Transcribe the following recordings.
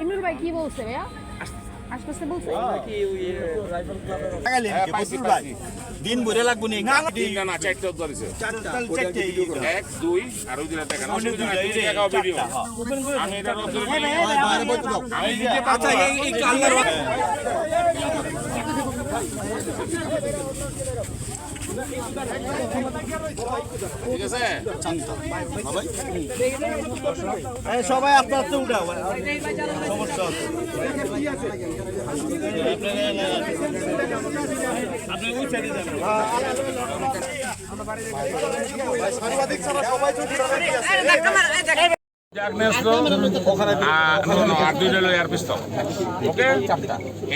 ইমরুল ভাই কি বলছে ভাইয়া? বলছে। কি বসুর ভাই? দিন ভরে লাগবো নি না তিনটা না চারটে ধরেছে। চারটা। চারটে এক দুই আর ওই দিনে দেখেন অসুবিধা নাই তিনটে দেখাও ভিডিও আমি এটা আমি দিতে আচ্ছা এই ঠিক আছে সবাই আস্তে আস্তে উঠাও সমস্যা সাংবাদিক ছাড়া সবাই আগ্নেয়াস্ত্র নো নো আর দুইটা হলো এয়ার পিস্তল। ওকে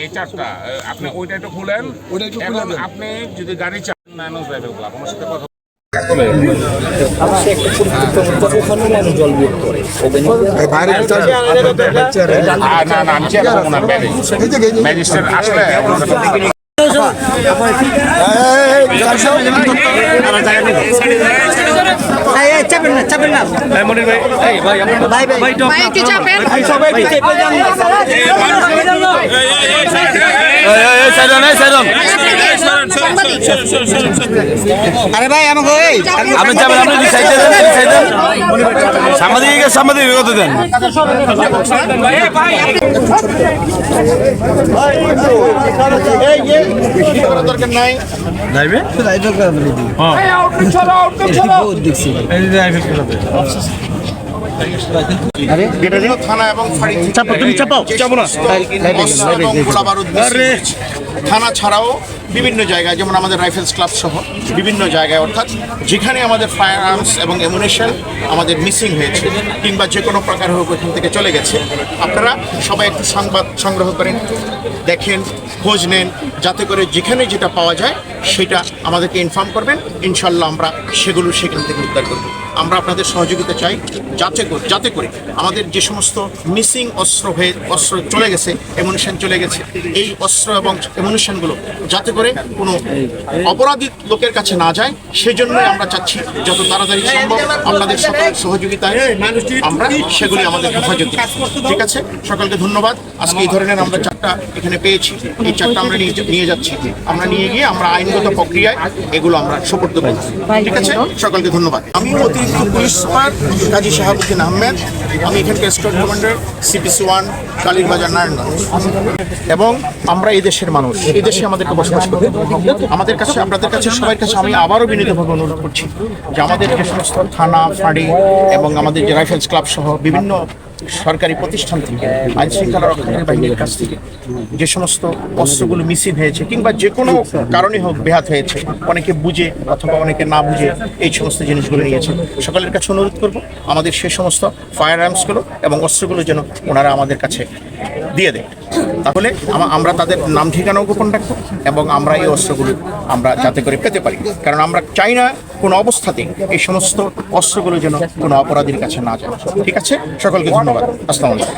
এই চারটা আপনি ওইটা একটু খুলেন। এখন আপনি যদি গাড়ি চান ক্লাব আমার সাথে কথা ম্যাজিস্ট্রেট আসলে আরে ভাই আমাকে আপনি দেন দুই সাইডে দেন সাংবাদিক সাংবাদিক বিগত দেন। থানা এবং চাপাও। চাপো না। থানা ছাড়াও বিভিন্ন জায়গায়, যেমন আমাদের রাইফেলস ক্লাব সহ বিভিন্ন জায়গায়, অর্থাৎ যেখানে আমাদের ফায়ার আর্মস এবং এমুনেশন আমাদের মিসিং হয়েছে কিংবা যে কোনো প্রকার হোক ওখান থেকে চলে গেছে। আপনারা সবাই একটু সংবাদ সংগ্রহ করেন, দেখেন, খোঁজ নেন, যাতে করে যেখানে যেটা পাওয়া যায় সেটা আমাদেরকে ইনফর্ম করবেন। ইনশাল্লাহ আমরা সেগুলো সেখান থেকে উদ্ধার করব। আমরা আপনাদের সহযোগিতা চাই যাতে করে যাতে করে আমাদের যে সমস্ত মিসিং অস্ত্র হয়ে, অস্ত্র চলে গেছে এমুনেশন চলে গেছে, এই অস্ত্র এবং এমুনেশনগুলো যাতে করে কোনো অপরাধী লোকের কাছে না যায় সেই সেজন্যই আমরা চাচ্ছি যত তাড়াতাড়ি সম্ভব আপনাদের সকল সহযোগিতায় আমরা সেগুলি আমাদের হেফাজত ঠিক আছে? সকলকে ধন্যবাদ। আজকে এই ধরনের আমরা চারটা এখানে পেয়েছি। এই চারটা আমরা নিয়ে যাচ্ছি। আমরা নিয়ে গিয়ে আমরা আইনগত প্রক্রিয়ায় এগুলো আমরা সুপর্দ করব ঠিক আছে? সকলকে ধন্যবাদ। আমি অতিরিক্ত পুলিশ সুপার কাজী শাহাবুদ্দিন আহমেদ। আমি এখানকার store commander CPC one Kalirbazar, Narayanganj. এবং আমরা এই দেশের মানুষ। এই দেশে আমাদেরকে বসবাস করতে আমাদের কাছে, আপনাদের কাছে সবার কাছে আমি আবারও বিনীতভাবে অনুরোধ করছি যে আমাদের যে সমস্ত থানা, ফাঁড়ি এবং আমাদের যে রাইফেলস ক্লাব সহ বিভিন্ন সরকারি প্রতিষ্ঠান থেকে, আইন শৃঙ্খলা রক্ষাকারী বাহিনীর কাছ থেকে যে সমস্ত অস্ত্রগুলো মিসিং হয়েছে কিংবা যে কোনো কারণে হোক বেহাত হয়েছে, অনেকে বুঝে অথবা অনেকে না বুঝে এই সমস্ত জিনিসগুলো নিয়েছে। সকলের কাছে অনুরোধ করব, আমাদের সে সমস্ত ফায়ার আর্মসগুলো এবং অস্ত্রগুলো যেন ওনারা আমাদের কাছে দিয়ে দেয়। তাহলে আমরা তাদের নাম ঠিকানাও গোপন রাখব এবং আমরা এই অস্ত্রগুলো আমরা যাতে করে পেতে পারি। কারণ আমরা চাই না কোনো অবস্থাতেই এই সমস্ত অস্ত্রগুলো যেন কোনো অপরাধীর কাছে না যায়। ঠিক আছে? সকলকে ধন্যবাদ। আসসালামু আলাইকুম।